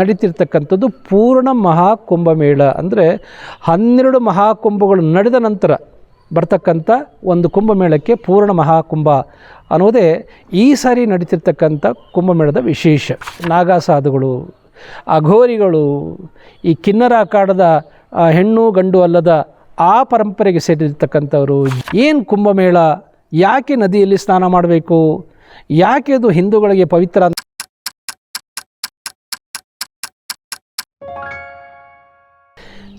ನಡೀತಿರ್ತಕ್ಕಂಥದ್ದು ಪೂರ್ಣ ಮಹಾಕುಂಭಮೇಳ ಅಂದರೆ ಹನ್ನೆರಡು ಮಹಾಕುಂಭಗಳು ನಡೆದ ನಂತರ ಬರ್ತಕ್ಕಂಥ ಒಂದು ಕುಂಭಮೇಳಕ್ಕೆ ಪೂರ್ಣ ಮಹಾಕುಂಭ ಅನ್ನೋದೇ ಈ ಸಾರಿ ನಡೀತಿರ್ತಕ್ಕಂಥ ಕುಂಭಮೇಳದ ವಿಶೇಷ. ನಾಗಾಸಾಧುಗಳು, ಅಘೋರಿಗಳು, ಈ ಕಿನ್ನರ ಅಖಾಡದ ಹೆಣ್ಣು ಗಂಡು ಅಲ್ಲದ ಆ ಪರಂಪರೆಗೆ ಸೇರಿರ್ತಕ್ಕಂಥವರು, ಏನು ಕುಂಭಮೇಳ ಯಾಕೆ ನದಿಯಲ್ಲಿ ಸ್ನಾನ ಮಾಡಬೇಕು, ಯಾಕೆ ಅದು ಹಿಂದೂಗಳಿಗೆ ಪವಿತ್ರ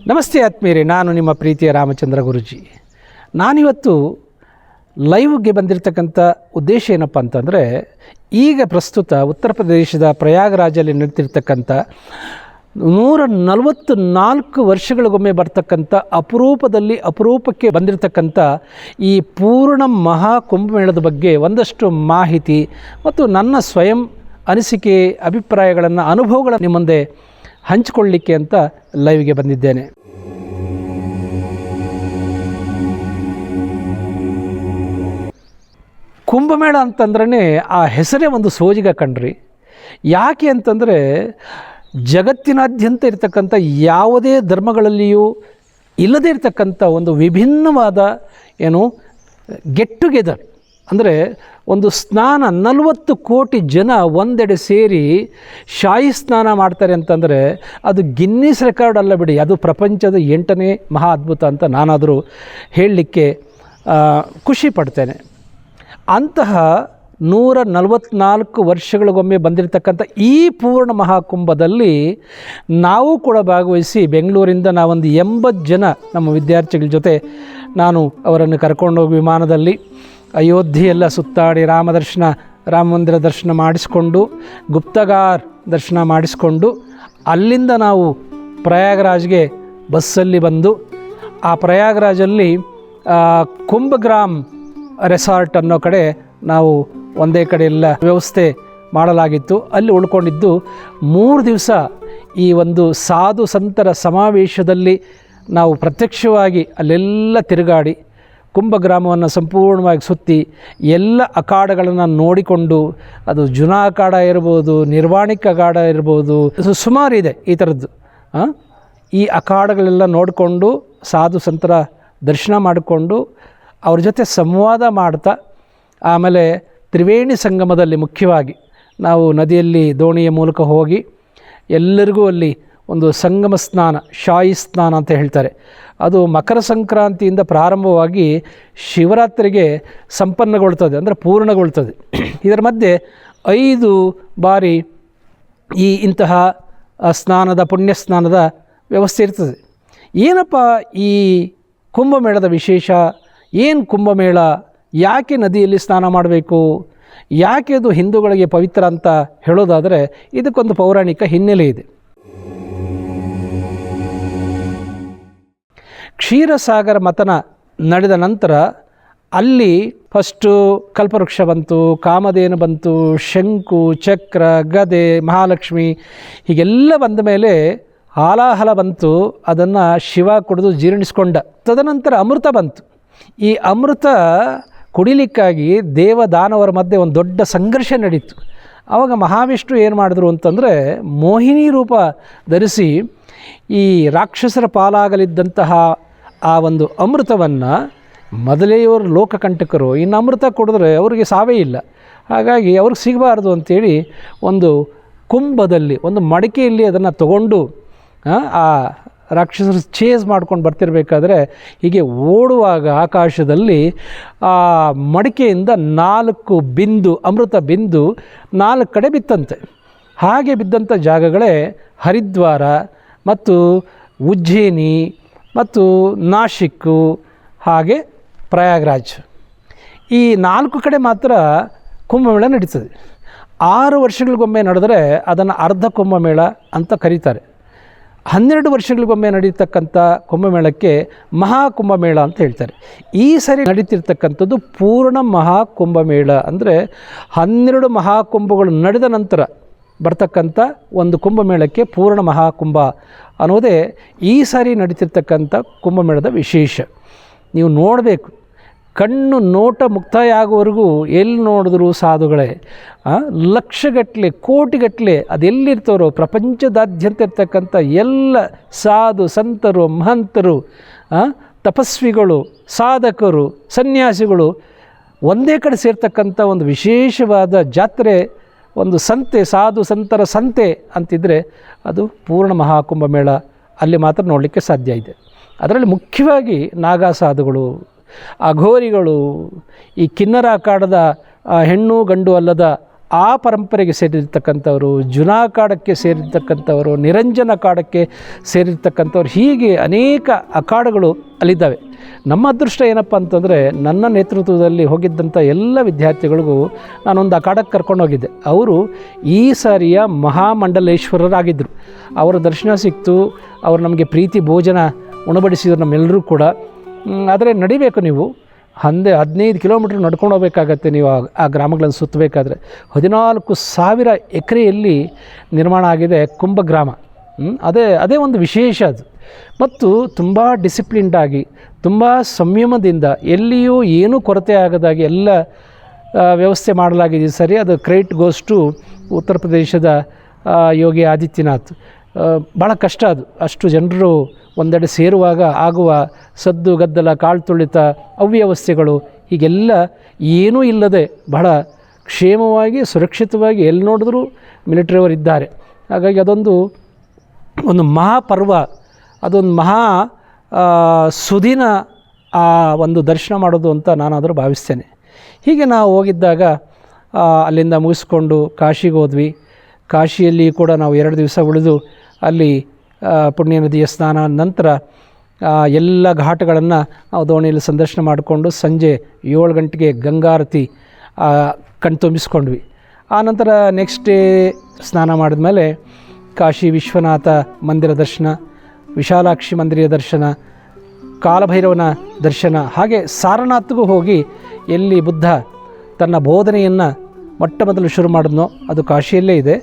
ನಮಸ್ತೆ ಆತ್ಮೀಯರೇ, ನಾನು ನಿಮ್ಮ ಪ್ರೀತಿಯ ರಾಮಚಂದ್ರ ಗುರುಜಿ. ನಾನಿವತ್ತು ಲೈವ್ಗೆ ಬಂದಿರತಕ್ಕಂಥ ಉದ್ದೇಶ ಏನಪ್ಪ ಅಂತಂದರೆ, ಈಗ ಪ್ರಸ್ತುತ ಉತ್ತರ ಪ್ರದೇಶದ ಪ್ರಯಾಗರಾಜಲ್ಲಿ ನಿಂತಿರ್ತಕ್ಕಂಥ ನೂರ ನಲವತ್ತು ನಾಲ್ಕು ವರ್ಷಗಳಿಗೊಮ್ಮೆ ಬರ್ತಕ್ಕಂಥ ಅಪರೂಪದಲ್ಲಿ ಅಪರೂಪಕ್ಕೆ ಬಂದಿರತಕ್ಕಂಥ ಈ ಪೂರ್ಣ ಮಹಾ ಕುಂಭಮೇಳದ ಬಗ್ಗೆ ಒಂದಷ್ಟು ಮಾಹಿತಿ ಮತ್ತು ನನ್ನ ಸ್ವಯಂ ಅನಿಸಿಕೆ, ಅಭಿಪ್ರಾಯಗಳನ್ನು, ಅನುಭವಗಳನ್ನು ನಿಮ್ಮ ಮುಂದೆ ಹಂಚಿಕೊಳ್ಳಲಿಕ್ಕೆ ಅಂತ ಲೈವ್ಗೆ ಬಂದಿದ್ದೇನೆ. ಕುಂಭಮೇಳ ಅಂತಂದ್ರೆ ಆ ಹೆಸರೇ ಒಂದು ಸೋಜಿಗ ಕಣ್ರಿ. ಯಾಕೆ ಅಂತಂದರೆ ಜಗತ್ತಿನಾದ್ಯಂತ ಇರತಕ್ಕಂಥ ಯಾವುದೇ ಧರ್ಮಗಳಲ್ಲಿಯೂ ಇಲ್ಲದೇ ಇರತಕ್ಕಂಥ ಒಂದು ವಿಭಿನ್ನವಾದ ಏನು ಗೆಟ್ ಟುಗೆದರ್ ಅಂದರೆ ಒಂದು ಸ್ನಾನ ನಲವತ್ತು ಕೋಟಿ ಜನ ಒಂದೆಡೆ ಸೇರಿ ಶಾಹಿ ಸ್ನಾನ ಮಾಡ್ತಾರೆ ಅಂತಂದರೆ ಅದು ಗಿನ್ನಿಸ್ ರೆಕಾರ್ಡ್ ಅಲ್ಲ ಬಿಡಿ, ಅದು ಪ್ರಪಂಚದ ಎಂಟನೇ ಮಹಾ ಅದ್ಭುತ ಅಂತ ನಾನಾದರೂ ಹೇಳಲಿಕ್ಕೆ ಖುಷಿ ಪಡ್ತೇನೆ. ಅಂತಹ ನೂರ ನಲವತ್ನಾಲ್ಕು ವರ್ಷಗಳಿಗೊಮ್ಮೆ ಬಂದಿರತಕ್ಕಂಥ ಈ ಪೂರ್ಣ ಮಹಾಕುಂಭದಲ್ಲಿ ನಾವು ಕೂಡ ಭಾಗವಹಿಸಿ ಬೆಂಗಳೂರಿಂದ ನಾವೊಂದು ಎಂಬತ್ತು ಜನ ನಮ್ಮ ವಿದ್ಯಾರ್ಥಿಗಳ ಜೊತೆ ನಾನು ಅವರನ್ನು ಕರ್ಕೊಂಡೋಗಿ ವಿಮಾನದಲ್ಲಿ ಅಯೋಧ್ಯೆಯೆಲ್ಲ ಸುತ್ತಾಡಿ ರಾಮದರ್ಶನ ರಾಮ ಮಂದಿರ ದರ್ಶನ ಮಾಡಿಸಿಕೊಂಡು, ಗುಪ್ತಗಾರ್ ದರ್ಶನ ಮಾಡಿಸಿಕೊಂಡು ಅಲ್ಲಿಂದ ನಾವು ಪ್ರಯಾಗರಾಜ್ಗೆ ಬಸ್ಸಲ್ಲಿ ಬಂದು ಆ ಪ್ರಯಾಗರಾಜಲ್ಲಿ ಕುಂಭಗ್ರಾಮ್ ರೆಸಾರ್ಟ್ ಅನ್ನೋ ಕಡೆ ನಾವು ಒಂದೇ ಕಡೆ ಎಲ್ಲ ವ್ಯವಸ್ಥೆ ಮಾಡಲಾಗಿತ್ತು ಅಲ್ಲಿ ಉಳ್ಕೊಂಡಿದ್ದು ಮೂರು ದಿವಸ ಈ ಒಂದು ಸಾಧು ಸಂತರ ಸಮಾವೇಶದಲ್ಲಿ ನಾವು ಪ್ರತ್ಯಕ್ಷವಾಗಿ ಅಲ್ಲೆಲ್ಲ ತಿರುಗಾಡಿ ಕುಂಭಗ್ರಾಮವನ್ನು ಸಂಪೂರ್ಣವಾಗಿ ಸುತ್ತಿ ಎಲ್ಲ ಅಖಾಡಗಳನ್ನು ನೋಡಿಕೊಂಡು ಅದು ಜುನಾ ಅಖಾಡ ಇರ್ಬೋದು, ನಿರ್ವಾಣಿಕ ಅಖಾಡ ಇರ್ಬೋದು ಸುಮಾರಿದೆ ಈ ಥರದ್ದು? ಈ ಅಖಾಡಗಳೆಲ್ಲ ನೋಡಿಕೊಂಡು ಸಾಧು ಸಂತರ ದರ್ಶನ ಮಾಡಿಕೊಂಡು ಅವ್ರ ಜೊತೆ ಸಂವಾದ ಮಾಡ್ತಾ, ಆಮೇಲೆ ತ್ರಿವೇಣಿ ಸಂಗಮದಲ್ಲಿ ಮುಖ್ಯವಾಗಿ ನಾವು ನದಿಯಲ್ಲಿ ದೋಣಿಯ ಮೂಲಕ ಹೋಗಿ ಎಲ್ಲರಿಗೂ ಅಲ್ಲಿ ಒಂದು ಸಂಗಮ ಸ್ನಾನ, ಶಾಯಿ ಸ್ನಾನ ಅಂತ ಹೇಳ್ತಾರೆ. ಅದು ಮಕರ ಸಂಕ್ರಾಂತಿಯಿಂದ ಪ್ರಾರಂಭವಾಗಿ ಶಿವರಾತ್ರಿಗೆ ಸಂಪನ್ನಗೊಳ್ತದೆ, ಅಂದರೆ ಪೂರ್ಣಗೊಳ್ತದೆ. ಇದರ ಮಧ್ಯೆ ಐದು ಬಾರಿ ಈ ಇಂತಹ ಸ್ನಾನದ, ಪುಣ್ಯ ಸ್ನಾನದ ವ್ಯವಸ್ಥೆ ಇರ್ತದೆ. ಏನಪ್ಪ ಈ ಕುಂಭಮೇಳದ ವಿಶೇಷ? ಏನು ಕುಂಭಮೇಳ? ಯಾಕೆ ನದಿಯಲ್ಲಿ ಸ್ನಾನ ಮಾಡಬೇಕು? ಯಾಕೆ ಅದು ಹಿಂದೂಗಳಿಗೆ ಪವಿತ್ರ ಅಂತ ಹೇಳೋದಾದರೆ ಇದಕ್ಕೊಂದು ಪೌರಾಣಿಕ ಹಿನ್ನೆಲೆ ಇದೆ. ಕ್ಷೀರಸಾಗರ ಮತನ ನಡೆದ ನಂತರ ಅಲ್ಲಿ ಫಸ್ಟು ಕಲ್ಪವೃಕ್ಷ ಬಂತು, ಕಾಮಧೇನು ಬಂತು, ಶಂಕು, ಚಕ್ರ, ಗದೆ, ಮಹಾಲಕ್ಷ್ಮಿ ಹೀಗೆಲ್ಲ ಬಂದ ಮೇಲೆ ಹಾಲಾಹಲ ಬಂತು, ಅದನ್ನು ಶಿವ ಕುಡಿದು ಜೀರ್ಣಿಸ್ಕೊಂಡ. ತದನಂತರ ಅಮೃತ ಬಂತು. ಈ ಅಮೃತ ಕುಡಿಲಿಕ್ಕಾಗಿ ದೇವ ದಾನವರ ಮಧ್ಯೆ ಒಂದು ದೊಡ್ಡ ಸಂಘರ್ಷ ನಡೀತು. ಆವಾಗ ಮಹಾವಿಷ್ಣು ಏನು ಮಾಡಿದ್ರು ಅಂತಂದರೆ ಮೋಹಿನಿ ರೂಪ ಧರಿಸಿ ಈ ರಾಕ್ಷಸರ ಪಾಲಾಗಲಿದ್ದಂತಹ ಆ ಒಂದು ಅಮೃತವನ್ನು ಮೊದಲೇ ಇವರು ಲೋಕಕಂಟಕರು, ಇನ್ನು ಅಮೃತ ಕುಡಿದ್ರೆ ಅವರಿಗೆ ಸಾವೇ ಇಲ್ಲ. ಹಾಗಾಗಿ ಅವ್ರಿಗೆ ಸಿಗಬಾರ್ದು ಅಂಥೇಳಿ ಒಂದು ಕುಂಭದಲ್ಲಿ, ಒಂದು ಮಡಿಕೆಯಲ್ಲಿ ಅದನ್ನು ತಗೊಂಡು ಆ ರಾಕ್ಷಸರು ಚೇಸ್ ಮಾಡ್ಕೊಂಡು ಬರ್ತಿರ್ಬೇಕಾದ್ರೆ ಹೀಗೆ ಓಡುವಾಗ ಆಕಾಶದಲ್ಲಿ ಆ ಮಡಿಕೆಯಿಂದ ನಾಲ್ಕು ಬಿಂದು, ಅಮೃತ ಬಿಂದು ನಾಲ್ಕು ಕಡೆ ಬಿತ್ತಂತೆ. ಹಾಗೆ ಬಿದ್ದಂಥ ಜಾಗಗಳೇ ಹರಿದ್ವಾರ ಮತ್ತು ಉಜ್ಜಯಿನಿ ಮತ್ತು ನಾಶಿಕ್ಕು, ಹಾಗೆ ಪ್ರಯಾಗ್ರಾಜ್. ಈ ನಾಲ್ಕು ಕಡೆ ಮಾತ್ರ ಕುಂಭಮೇಳ ನಡೀತದೆ. ಆರು ವರ್ಷಗಳಿಗೊಮ್ಮೆ ನಡೆದರೆ ಅದನ್ನು ಅರ್ಧ ಕುಂಭಮೇಳ ಅಂತ ಕರೀತಾರೆ. ಹನ್ನೆರಡು ವರ್ಷಗಳಿಗೊಮ್ಮೆ ನಡೀತಕ್ಕಂಥ ಕುಂಭಮೇಳಕ್ಕೆ ಮಹಾಕುಂಭಮೇಳ ಅಂತ ಹೇಳ್ತಾರೆ. ಈ ಸರಿ ನಡೀತಿರ್ತಕ್ಕಂಥದ್ದು ಪೂರ್ಣ ಮಹಾಕುಂಭಮೇಳ ಅಂದರೆ ಹನ್ನೆರಡು ಮಹಾಕುಂಭಗಳು ನಡೆದ ನಂತರ ಬರ್ತಕ್ಕಂಥ ಒಂದು ಕುಂಭಮೇಳಕ್ಕೆ ಪೂರ್ಣ ಮಹಾಕುಂಭ ಅನ್ನೋದೇ ಈ ಸಾರಿ ನಡೀತಿರ್ತಕ್ಕಂಥ ಕುಂಭಮೇಳದ ವಿಶೇಷ. ನೀವು ನೋಡಬೇಕು. ಕಣ್ಣು ನೋಟ ಮುಕ್ತಾಯ ಆಗುವವರೆಗೂ ಎಲ್ಲಿ ನೋಡಿದ್ರು ಸಾಧುಗಳೇ ಲಕ್ಷಗಟ್ಟಲೆ, ಕೋಟಿಗಟ್ಟಲೆ ಅದೆಲ್ಲಿರ್ತಾರೋ ಪ್ರಪಂಚದಾದ್ಯಂತ ಇರ್ತಕ್ಕಂಥ ಎಲ್ಲ ಸಾಧು ಸಂತರು, ಮಹಂತರು ತಪಸ್ವಿಗಳು, ಸಾಧಕರು, ಸನ್ಯಾಸಿಗಳು, ಒಂದೇ ಕಡೆ ಸೇರ್ತಕ್ಕಂಥ ಒಂದು ವಿಶೇಷವಾದ ಜಾತ್ರೆ, ಒಂದು ಸಂತೆ, ಸಾಧು ಸಂತರ ಸಂತೆ ಅಂತಿದ್ದರೆ ಅದು ಪೂರ್ಣ ಮಹಾಕುಂಭ ಮೇಳ ಅಲ್ಲಿ ಮಾತ್ರ ನೋಡಲಿಕ್ಕೆ ಸಾಧ್ಯ ಇದೆ. ಅದರಲ್ಲಿ ಮುಖ್ಯವಾಗಿ ನಾಗಾ ಸಾಧುಗಳು ಅಘೋರಿಗಳು ಈ ಕಿನ್ನರ ಅಖಾಡದ ಹೆಣ್ಣು ಗಂಡು ಅಲ್ಲದ ಆ ಪರಂಪರೆಗೆ ಸೇರಿರ್ತಕ್ಕಂಥವರು, ಜುನಾ ಕಾಡಕ್ಕೆ ಸೇರಿರ್ತಕ್ಕಂಥವರು, ನಿರಂಜನ ಕಾಡಕ್ಕೆ ಸೇರಿರ್ತಕ್ಕಂಥವ್ರು, ಹೀಗೆ ಅನೇಕ ಅಖಾಡಗಳು ಅಲ್ಲಿದ್ದಾವೆ. ನಮ್ಮ ಅದೃಷ್ಟ ಏನಪ್ಪ ಅಂತಂದರೆ, ನನ್ನ ನೇತೃತ್ವದಲ್ಲಿ ಹೋಗಿದ್ದಂಥ ಎಲ್ಲ ವಿದ್ಯಾರ್ಥಿಗಳಿಗೂ ನಾನೊಂದು ಅಖಾಡಕ್ಕೆ ಕರ್ಕೊಂಡೋಗಿದ್ದೆ ಅವರು ಈ ಸಾರಿಯ ಮಹಾಮಂಡಲೇಶ್ವರರಾಗಿದ್ದರು. ಅವರ ದರ್ಶನ ಸಿಕ್ತು, ಅವರು ನಮಗೆ ಪ್ರೀತಿ ಭೋಜನ ಉಣಬಡಿಸಿದ್ರು ನಮ್ಮೆಲ್ಲರೂ ಕೂಡ. ಆದರೆ ನಡಿಬೇಕು ನೀವು. ಹಂದೆ ಹದಿನೈದು ಕಿಲೋಮೀಟ್ರ್ ನಡ್ಕೊಂಡು ಹೋಗಬೇಕಾಗತ್ತೆ ನೀವು ಆ- ಗ್ರಾಮಗಳನ್ನು ಸುತ್ತಬೇಕಾದ್ರೆ. ಹದಿನಾಲ್ಕು ಸಾವಿರ ಎಕರೆಯಲ್ಲಿ ನಿರ್ಮಾಣ ಆಗಿದೆ ಕುಂಭ ಗ್ರಾಮ ಅದೇ ಅದೇ ಒಂದು ವಿಶೇಷ ಅದು. ಮತ್ತು ತುಂಬ ಡಿಸಿಪ್ಲಿನ್ಡಾಗಿ ತುಂಬ ಸಂಯಮದಿಂದ ಎಲ್ಲಿಯೂ ಏನೂ ಕೊರತೆ ಆಗದಾಗಿ ಎಲ್ಲ ವ್ಯವಸ್ಥೆ ಮಾಡಲಾಗಿದೆ. ಸರಿ, ಅದು ಕ್ರೆಡಿಟ್ ಗೋಸ್ಟು ಉತ್ತರ ಪ್ರದೇಶದ ಯೋಗಿ ಆದಿತ್ಯನಾಥ್. ಭಾಳ ಕಷ್ಟ ಅದು. ಅಷ್ಟು ಜನರು ಒಂದೆಡೆ ಸೇರುವಾಗ ಆಗುವ ಸದ್ದು, ಗದ್ದಲ ಕಾಳು ತುಳಿತ ಅವ್ಯವಸ್ಥೆಗಳು ಹೀಗೆಲ್ಲ ಏನೂ ಇಲ್ಲದೆ ಬಹಳ ಕ್ಷೇಮವಾಗಿ, ಸುರಕ್ಷಿತವಾಗಿ ಎಲ್ಲಿ ನೋಡಿದ್ರೂ ಮಿಲಿಟರಿಯವರು ಇದ್ದಾರೆ. ಹಾಗಾಗಿ ಅದೊಂದು ಒಂದು ಮಹಾಪರ್ವ, ಅದೊಂದು ಮಹಾ ಸುದಿನ ಆ ಒಂದು ದರ್ಶನ ಮಾಡೋದು ಅಂತ ನಾನಾದರೂ ಭಾವಿಸ್ತೇನೆ. ಹೀಗೆ ನಾವು ಹೋಗಿದ್ದಾಗ ಅಲ್ಲಿಂದ ಮುಗಿಸ್ಕೊಂಡು ಕಾಶಿಗೆ ಹೋದ್ವಿ. ಕಾಶಿಯಲ್ಲಿ ಕೂಡ ನಾವು ಎರಡು ದಿವಸ ಉಳಿದು ಅಲ್ಲಿ ಪುಣ್ಯ ನದಿಯ ಸ್ನಾನ ನಂತರ ಎಲ್ಲ ಘಾಟ್ಗಳನ್ನು ದೋಣಿಯಲ್ಲಿ ಸಂದರ್ಶನ ಮಾಡಿಕೊಂಡು ಸಂಜೆ ಏಳು ಗಂಟೆಗೆ ಗಂಗಾರತಿ ಕಣ್ತುಂಬಿಸ್ಕೊಂಡ್ವಿ ಆನಂತರ ನೆಕ್ಸ್ಟ್ ಡೇ ಸ್ನಾನ ಮಾಡಿದ ಮೇಲೆ ಕಾಶಿ ವಿಶ್ವನಾಥ ಮಂದಿರ ದರ್ಶನ, ವಿಶಾಲಾಕ್ಷಿ ಮಂದಿರ ದರ್ಶನ, ಕಾಲಭೈರವನ ದರ್ಶನ, ಹಾಗೆ ಸಾರನಾಥ್ಗೂ ಹೋಗಿ ಎಲ್ಲಿ ಬುದ್ಧ ತನ್ನ ಬೋಧನೆಯನ್ನು ಮೊಟ್ಟ ಮೊದಲು ಶುರು ಮಾಡಿದ್ನೋ ಅದು ಕಾಶಿಯಲ್ಲೇ ಇದೆ.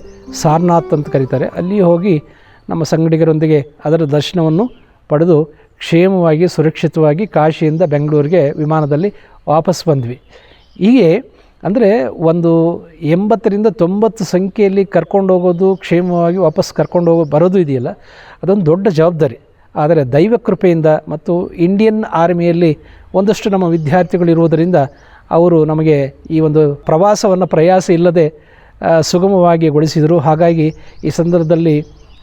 ಸಾರನಾಥ್ ಅಂತ ಕರೀತಾರೆ. ಅಲ್ಲಿ ಹೋಗಿ ನಮ್ಮ ಸಂಗಡಿಗರೊಂದಿಗೆ ಅದರ ದರ್ಶನವನ್ನು ಪಡೆದು ಕ್ಷೇಮವಾಗಿ, ಸುರಕ್ಷಿತವಾಗಿ ಕಾಶಿಯಿಂದ ಬೆಂಗಳೂರಿಗೆ ವಿಮಾನದಲ್ಲಿ ವಾಪಸ್ ಬಂದ್ವಿ. ಹೀಗೆ ಅಂದರೆ ಒಂದು ಎಂಬತ್ತರಿಂದ ತೊಂಬತ್ತು ಸಂಖ್ಯೆಯಲ್ಲಿ ಕರ್ಕೊಂಡು ಹೋಗೋದು, ಕ್ಷೇಮವಾಗಿ ವಾಪಸ್ ಕರ್ಕೊಂಡು ಹೋಗೋ ಬರೋದು ಇದೆಯಲ್ಲ, ಅದೊಂದು ದೊಡ್ಡ ಜವಾಬ್ದಾರಿ. ಆದರೆ ದೈವ ಕೃಪೆಯಿಂದ ಮತ್ತು ಇಂಡಿಯನ್ ಆರ್ಮಿಯಲ್ಲಿ ಒಂದಷ್ಟು ನಮ್ಮ ವಿದ್ಯಾರ್ಥಿಗಳಿರುವುದರಿಂದ ಅವರು ನಮಗೆ ಈ ಒಂದು ಪ್ರವಾಸವನ್ನು ಪ್ರಯಾಸ ಇಲ್ಲದೆ ಸುಗಮವಾಗಿ ಗೊಳಿಸಿದರು. ಹಾಗಾಗಿ ಈ ಸಂದರ್ಭದಲ್ಲಿ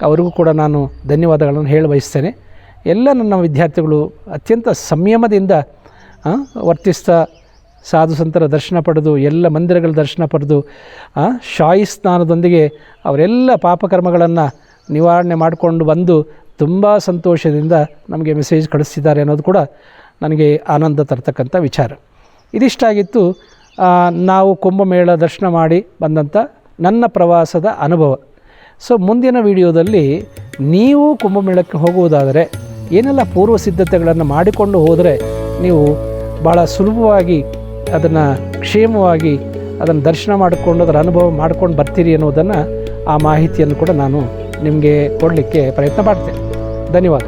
ಅವರಿಗೂ ಕೂಡ ನಾನು ಧನ್ಯವಾದಗಳನ್ನು ಹೇಳ ಬಯಸ್ತೇನೆ. ಎಲ್ಲ ನನ್ನ ವಿದ್ಯಾರ್ಥಿಗಳು ಅತ್ಯಂತ ಸಂಯಮದಿಂದ ವರ್ತಿಸ್ತಾ ಸಾಧು ಸಂತರ ದರ್ಶನ ಪಡೆದು, ಎಲ್ಲ ಮಂದಿರಗಳ ದರ್ಶನ ಪಡೆದು ಶಾಯಿ ಸ್ನಾನದೊಂದಿಗೆ ಅವರೆಲ್ಲ ಪಾಪಕರ್ಮಗಳನ್ನು ನಿವಾರಣೆ ಮಾಡಿಕೊಂಡು ಬಂದು ತುಂಬ ಸಂತೋಷದಿಂದ ನಮಗೆ ಮೆಸೇಜ್ ಕಳಿಸ್ತಿದ್ದಾರೆ ಅನ್ನೋದು ಕೂಡ ನನಗೆ ಆನಂದ ತರ್ತಕ್ಕಂಥ ವಿಚಾರ. ಇದಿಷ್ಟಾಗಿತ್ತು ನಾವು ಕುಂಭಮೇಳ ದರ್ಶನ ಮಾಡಿ ಬಂದಂಥ ನನ್ನ ಪ್ರವಾಸದ ಅನುಭವ. ಸೊ ಮುಂದಿನ ವಿಡಿಯೋದಲ್ಲಿ ನೀವು ಕುಂಭಮೇಳಕ್ಕೆ ಹೋಗುವುದಾದರೆ ಏನೆಲ್ಲ ಪೂರ್ವ ಸಿದ್ಧತೆಗಳನ್ನು ಮಾಡಿಕೊಂಡು ಹೋದರೆ ನೀವು ಭಾಳ ಸುಲಭವಾಗಿ ಅದನ್ನು ಕ್ಷೇಮವಾಗಿ ಅದನ್ನು ದರ್ಶನ ಮಾಡಿಕೊಂಡು ಅದರ ಅನುಭವ ಮಾಡ್ಕೊಂಡು ಬರ್ತೀರಿ ಅನ್ನೋದನ್ನು ಆ ಮಾಹಿತಿಯನ್ನು ಕೂಡ ನಾನು ನಿಮಗೆ ಕೊಡಲಿಕ್ಕೆ ಪ್ರಯತ್ನ ಮಾಡ್ತೇನೆ. ಧನ್ಯವಾದ